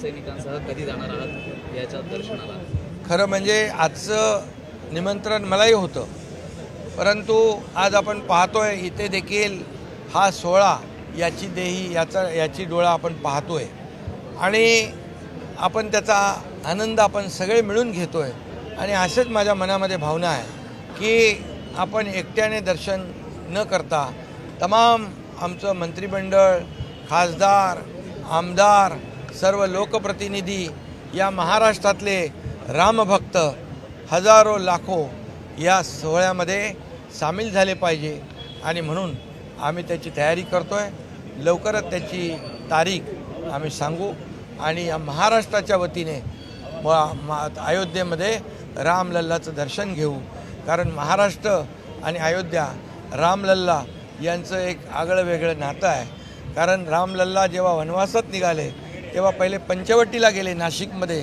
शिवसैनिकांसह कधी जाणार आहात याच्या दर्शनाला? खरं म्हणजे आजचं निमंत्रण मलाही होतं. परंतु आज आपण पाहतोय इथे देखील हा सोहळा याची देही याचा याची डोळा आपण पाहतोय. आणि आपण त्याचा आनंद आपण सगळे मिळून घेतोय. आणि असेच माझ्या मनामध्ये भावना आहे की आपण एकट्याने दर्शन न करता तमाम आमचं मंत्रिमंडळ खासदार आमदार सर्व लोकप्रतिनिधी या महाराष्ट्रातले रामभक्त हजारो लाखो या सोहळ्यामध्ये सामील झाले पाहिजे. आणि म्हणून आम्ही त्याची तयारी करतो आहे लवकरच त्याची तारीख आम्ही सांगू. आणि या महाराष्ट्राच्या वतीने म- मा- अयोध्येमध्ये रामलल्लाचं दर्शन घेऊ. कारण महाराष्ट्र आणि अयोध्या रामलल्ला यांचं एक आगळं वेगळं नातं आहे. कारण रामलल्ला जेव्हा वनवासात निघाले तेव्हा पहिले पंचवटीला गेले नाशिकमध्ये.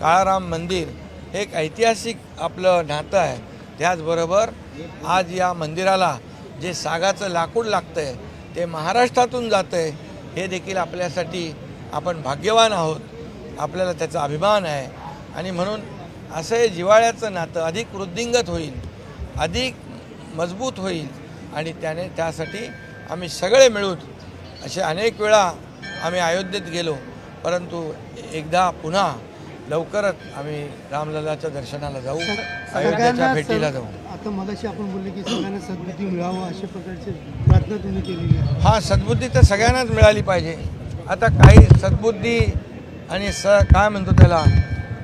काळाराम मंदिर हे एक ऐतिहासिक आपलं नातं आहे. त्याचबरोबर आज या मंदिराला जे सागाचं लाकूड लागतं आहे ते महाराष्ट्रातून जातं आहे हे देखील आपल्यासाठी आपण भाग्यवान आहोत. आपल्याला त्याचा अभिमान आहे. आणि म्हणून असं हे जिव्हाळ्याचं नातं अधिक वृद्धिंगत होईल अधिक मजबूत होईल. आणि त्याने त्यासाठी आम्ही सगळे मिळून असे अनेक वेळा आम्ही अयोध्येत गेलो. परंतु एकदा पुन्हा लवकरच आम्ही रामलल्लाच्या दर्शनाला जाऊ अयोध्येच्या भेटीला जाऊ. आता मगाशी आपण बोलले की सगळ्यांना सद्बुद्धी मिळावं अशा प्रकारची प्रार्थना तुम्ही केलेली आहे. हा सद्बुद्धी तर सगळ्यांनाच मिळाली पाहिजे. आता काही सद्बुद्धी आणि स काय म्हणतो त्याला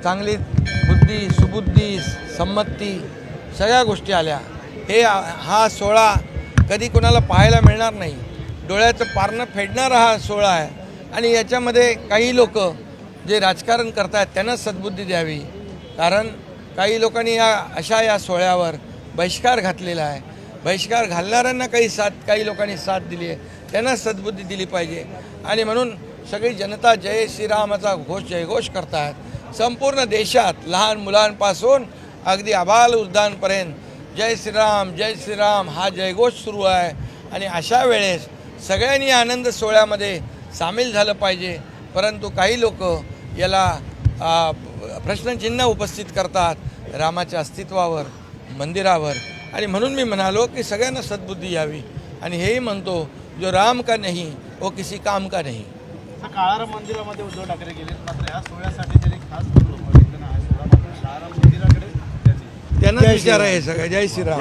चांगली बुद्धी सुबुद्धी संमती सगळ्या गोष्टी आल्या. हे हा सोहळा कधी कोणाला पाहायला मिळणार नाही. डोळ्याचं पारणं फेडणारा हा सोहळा आहे. आणि याच्यामध्ये काही लोक जे राजकारण करतात त्यांना सद्बुद्धी द्यावी. कारण काही लोकांनी या अशा या सोहळ्यावर बहिष्कार घातलेला आहे. बहिष्कार घालणाऱ्यांना काही साथ काही लोकांनी साथ दिली आहे. त्यांना सद्बुद्धी दिली पाहिजे. आणि म्हणून सगळी जनता जय श्रीरामाचा घोष जयघोष करतात संपूर्ण देशात लहान मुलांपासून अगदी आबाल उद्दानपर्यंत जय श्रीराम जय श्रीराम हा जयघोष सुरू आहे. आणि अशा वेळेस सगळ्यांनी आनंद सोहळ्यामध्ये सामील झालं पाहिजे. परंतु काही लोक याला प्रश्नचिन्ह उपस्थित करतात रामाच्या अस्तित्वावर मंदिरावर. आणि म्हणून मी म्हणालो की सगळ्यांना सद्बुद्धी यावी. आणि हेही म्हणतो जो राम का नाही वो किसी काम का नाही. काळाराम मंदिरामध्ये उद्धव ठाकरे गेले मात्र या सोहळ्यासाठी त्यांनी खास लोक बघितलं ना हा सोहळा मात्र काळाराम मंदिराकडे त्याची त्यांना विचार आहे सगळं. जय श्रीराम.